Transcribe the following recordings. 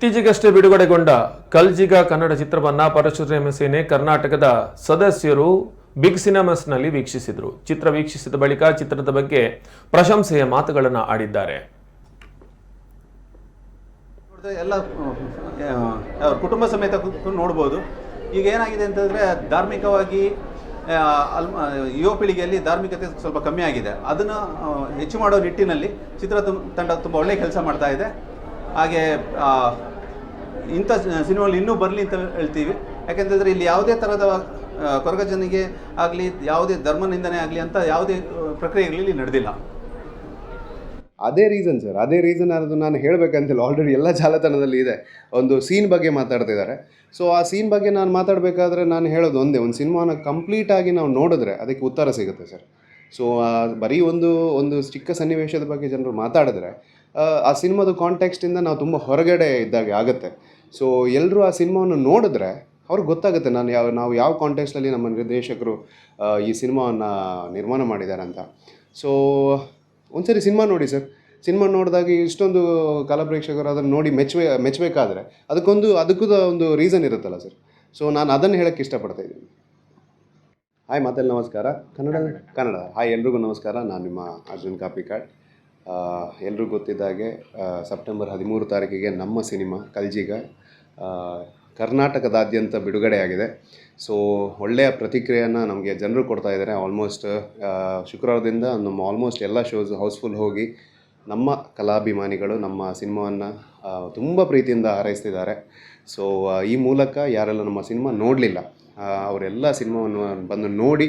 ಇತ್ತೀಚೆಗಷ್ಟೇ ಬಿಡುಗಡೆಗೊಂಡ ಕಲ್ಜಿಗ ಕನ್ನಡ ಚಿತ್ರವನ್ನ ಪರಶುರಾಮ ಸೇನೆ ಕರ್ನಾಟಕದ ಸದಸ್ಯರು ಬಿಗ್ ಸಿನಿಮಾಸ್ನಲ್ಲಿ ವೀಕ್ಷಿಸಿದರು. ಚಿತ್ರ ವೀಕ್ಷಿಸಿದ ಬಳಿಕ ಚಿತ್ರದ ಬಗ್ಗೆ ಪ್ರಶಂಸೆಯ ಮಾತುಗಳನ್ನು ಆಡಿದ್ದಾರೆ. ಎಲ್ಲ ಕುಟುಂಬ ಸಮೇತ ನೋಡ್ಬೋದು. ಈಗ ಏನಾಗಿದೆ ಅಂತಂದರೆ ಧಾರ್ಮಿಕವಾಗಿ ಅಲ್ ಯುವ ಪೀಳಿಗೆಯಲ್ಲಿ ಧಾರ್ಮಿಕತೆ ಸ್ವಲ್ಪ ಕಮ್ಮಿ ಆಗಿದೆ. ಅದನ್ನು ಹೆಚ್ಚು ಮಾಡೋ ನಿಟ್ಟಿನಲ್ಲಿ ಚಿತ್ರ ತಂಡ ತುಂಬ ಒಳ್ಳೆಯ ಕೆಲಸ ಮಾಡ್ತಾ ಇದೆ. ಹಾಗೆ ಇಂಥ ಸಿನಿಮಾಗಳು ಇನ್ನೂ ಬರಲಿ ಅಂತ ಹೇಳ್ತೀವಿ. ಯಾಕೆಂತಂದರೆ ಇಲ್ಲಿ ಯಾವುದೇ ಥರದ ಕೊರಗಜನಿಗೆ ಆಗಲಿ ಯಾವುದೇ ಧರ್ಮ ನಿಂದನೆ ಆಗಲಿ ಅಂತ ಯಾವುದೇ ಆ, ಪ್ರಕ್ರಿಯೆಗಳು ಇಲ್ಲಿ ನಡೆದಿಲ್ಲ. ಅದೇ ರೀಸನ್ ಸರ್ ಅದೇ ರೀಸನ್ ಅನ್ನೋದು ನಾನು ಹೇಳಬೇಕಂತಿಲ್ಲ. ಆಲ್ರೆಡಿ ಎಲ್ಲ ಜಾಲತಾಣದಲ್ಲಿ ಇದೆ. ಒಂದು ಸೀನ್ ಬಗ್ಗೆ ಮಾತಾಡ್ತಿದ್ದಾರೆ ಸೊ ಆ ಸೀನ್ ಬಗ್ಗೆ ನಾನು ಮಾತಾಡಬೇಕಾದ್ರೆ ನಾನು ಹೇಳೋದು ಒಂದೇ. ಒಂದು ಸಿನಿಮಾನ ಕಂಪ್ಲೀಟಾಗಿ ನಾವು ನೋಡಿದ್ರೆ ಅದಕ್ಕೆ ಉತ್ತರ ಸಿಗುತ್ತೆ ಸರ್ ಸೊ ಬರೀ ಒಂದು ಒಂದು ಚಿಕ್ಕ ಸನ್ನಿವೇಶದ ಬಗ್ಗೆ ಜನರು ಮಾತಾಡಿದ್ರೆ ಆ, ಸಿನಿಮಾದ ಕಾಂಟೆಕ್ಸ್ಟಿಂದ ನಾವು ತುಂಬ ಹೊರಗಡೆ ಇದ್ದಾಗೆ ಆಗುತ್ತೆ. ಸೊ ಎಲ್ಲರೂ ಆ ಸಿನಿಮಾವನ್ನು ನೋಡಿದ್ರೆ ಅವ್ರಿಗೆ ಗೊತ್ತಾಗುತ್ತೆ ನಾನು ಯಾವ ನಾವು ಯಾವ ಕಾಂಟೆಕ್ಸ್ಟಲ್ಲಿ ನಮ್ಮ ನಿರ್ದೇಶಕರು ಈ ಸಿನಿಮಾವನ್ನು ನಿರ್ಮಾಣ ಮಾಡಿದ್ದಾರೆ ಅಂತ. ಸೊ ಒಂದ್ಸರಿ ಸಿನಿಮಾ ನೋಡಿ ಸರ್. ಸಿನಿಮಾ ನೋಡಿದಾಗ ಇಷ್ಟೊಂದು ಕಲಾ ಪ್ರೇಕ್ಷಕರು ಅದನ್ನು ನೋಡಿ ಮೆಚ್ಚಬೇ ಮೆಚ್ಚಬೇಕಾದ್ರೆ ಅದಕ್ಕೊಂದು ಅದಕ್ಕೂ ಒಂದು ರೀಸನ್ ಇರುತ್ತಲ್ಲ ಸರ್. ಸೊ ನಾನು ಅದನ್ನು ಹೇಳೋಕ್ಕೆ ಇಷ್ಟಪಡ್ತಾ ಇದ್ದೀನಿ. ಹಾಯ್ ಮಾತಲ್ಲಿ ನಮಸ್ಕಾರ. ಕನ್ನಡ ಕನ್ನಡ. ಹಾಯ್ ಎಲ್ರಿಗೂ ನಮಸ್ಕಾರ. ನಾನು ನಿಮ್ಮ ಅರ್ಜುನ್ ಕಾಪಿಕಾಡ್. ಎಲ್ರಿಗೂ ಗೊತ್ತಿದ್ದಾಗೆ ಸೆಪ್ಟೆಂಬರ್ ಹದಿಮೂರು ತಾರೀಕಿಗೆ ನಮ್ಮ ಸಿನಿಮಾ ಕಲ್ಜಿಗ ಕರ್ನಾಟಕದಾದ್ಯಂತ ಬಿಡುಗಡೆಯಾಗಿದೆ. ಸೊ ಒಳ್ಳೆಯ ಪ್ರತಿಕ್ರಿಯೆಯನ್ನು ನಮಗೆ ಜನರು ಕೊಡ್ತಾ ಇದ್ದಾರೆ. ಆಲ್ಮೋಸ್ಟ್ ಶುಕ್ರವಾರದಿಂದ ನಮ್ಮ ಆಲ್ಮೋಸ್ಟ್ ಎಲ್ಲ ಶೋಸ್ ಹೌಸ್ಫುಲ್ ಹೋಗಿ ನಮ್ಮ ಕಲಾಭಿಮಾನಿಗಳು ನಮ್ಮ ಸಿನಿಮಾವನ್ನು ತುಂಬ ಪ್ರೀತಿಯಿಂದ ಹಾರೈಸ್ತಿದ್ದಾರೆ. ಸೊ ಈ ಮೂಲಕ ಯಾರೆಲ್ಲ ನಮ್ಮ ಸಿನಿಮಾ ನೋಡಲಿಲ್ಲ ಅವರೆಲ್ಲ ಸಿನಿಮಾವನ್ನು ಬಂದು ನೋಡಿ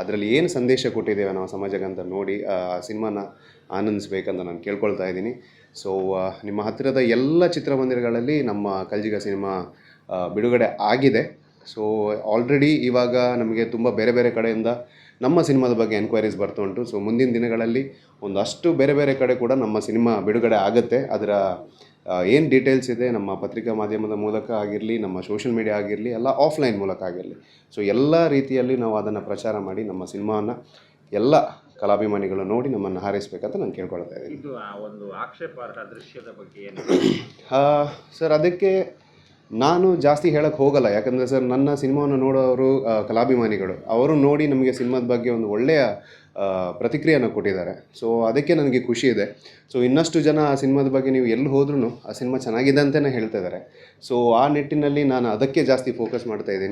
ಅದರಲ್ಲಿ ಏನು ಸಂದೇಶ ಕೊಟ್ಟಿದ್ದೇವೆ ನಾವು ಸಮಾಜಕ್ಕೆ ಅಂತ ನೋಡಿ, ಆ ಸಿನಿಮಾನ ಆನಂದಿಸ್ಬೇಕಂತ ನಾನು ಕೇಳ್ಕೊಳ್ತಾ ಇದ್ದೀನಿ. ಸೊ ನಿಮ್ಮ ಹತ್ತಿರದ ಎಲ್ಲ ಚಿತ್ರಮಂದಿರಗಳಲ್ಲಿ ನಮ್ಮ ಕಲ್ಜಿಗ ಸಿನಿಮಾ ಬಿಡುಗಡೆ ಆಗಿದೆ. ಸೊ ಆಲ್ರೆಡಿ ಇವಾಗ ನಮಗೆ ತುಂಬ ಬೇರೆ ಬೇರೆ ಕಡೆಯಿಂದ ನಮ್ಮ ಸಿನಿಮಾದ ಬಗ್ಗೆ ಎನ್ಕ್ವೈರೀಸ್ ಬರ್ತಾ ಉಂಟು. ಸೊ ಮುಂದಿನ ದಿನಗಳಲ್ಲಿ ಒಂದಷ್ಟು ಬೇರೆ ಬೇರೆ ಕಡೆ ಕೂಡ ನಮ್ಮ ಸಿನಿಮಾ ಬಿಡುಗಡೆ ಆಗುತ್ತೆ. ಅದರ ಏನು ಡೀಟೇಲ್ಸ್ ಇದೆ? ನಮ್ಮ ಪತ್ರಿಕಾ ಮಾಧ್ಯಮದ ಮೂಲಕ ಆಗಿರಲಿ ನಮ್ಮ ಸೋಷಿಯಲ್ ಮೀಡಿಯಾ ಆಗಿರಲಿ ಎಲ್ಲ ಆಫ್ಲೈನ್ ಮೂಲಕ ಆಗಿರಲಿ. ಸೊ ಎಲ್ಲ ರೀತಿಯಲ್ಲಿ ನಾವು ಅದನ್ನು ಪ್ರಚಾರ ಮಾಡಿ ನಮ್ಮ ಸಿನಿಮಾನ ಎಲ್ಲ ಕಲಾಭಿಮಾನಿಗಳು ನೋಡಿ ನಮ್ಮನ್ನು ಹಾರೈಸ್ಬೇಕಂತ ನಾನು ಕೇಳ್ಕೊಳ್ತಾ ಇದ್ದೀನಿ. ಒಂದು ಆಕ್ಷೇಪಾರ್ಹ ದೃಶ್ಯದ ಬಗ್ಗೆ ಸರ್ ಅದಕ್ಕೆ ನಾನು ಜಾಸ್ತಿ ಹೇಳಕ್ಕೆ ಹೋಗಲ್ಲ. ಯಾಕಂದರೆ ಸರ್ ನನ್ನ ಸಿನಿಮಾವನ್ನು ನೋಡೋರು ಕಲಾಭಿಮಾನಿಗಳು. ಅವರು ನೋಡಿ ನಮಗೆ ಸಿನಿಮಾದ ಬಗ್ಗೆ ಒಂದು ಒಳ್ಳೆಯ ಪ್ರತಿಕ್ರಿಯೆಯನ್ನು ಕೊಟ್ಟಿದ್ದಾರೆ. ಸೊ ಅದಕ್ಕೆ ನನಗೆ ಖುಷಿ ಇದೆ. ಸೊ ಇನ್ನಷ್ಟು ಜನ ಆ ಸಿನಿಮಾದ ಬಗ್ಗೆ ನೀವು ಎಲ್ಲಿ ಹೋದ್ರೂ ಆ ಸಿನಿಮಾ ಚೆನ್ನಾಗಿದೆ ಅಂತಲೇ ಹೇಳ್ತಾ ಇದ್ದಾರೆ. ಸೊ ಆ ನಿಟ್ಟಿನಲ್ಲಿ ನಾನು ಅದಕ್ಕೆ ಜಾಸ್ತಿ ಫೋಕಸ್ ಮಾಡ್ತಾ ಇದ್ದೀನಿ.